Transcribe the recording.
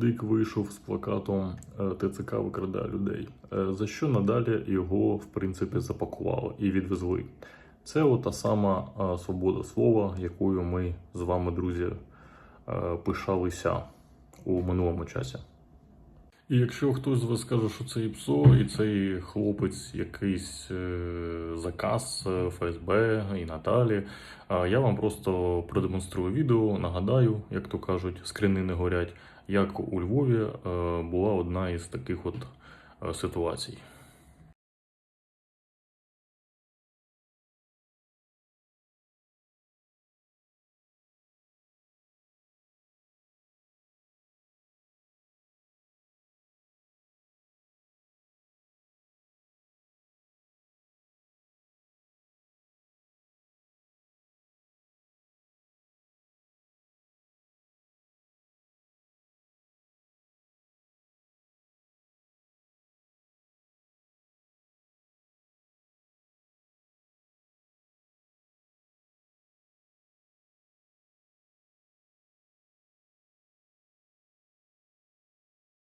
Дик вийшов з плакатом е, ТЦК викрадає людей, Е, за що надалі його в принципі запакували і відвезли. Це от та сама е, свобода слова, якою ми з вами, друзі, пишалися у минулому часі. І якщо хтось з вас скаже, що це ІПСО, і цей хлопець якийсь е, заказ е, ФСБ і Наталі, я вам просто продемонструю відео, нагадаю, як то кажуть, скрини не горять, як у Львові е, була одна із таких от ситуацій.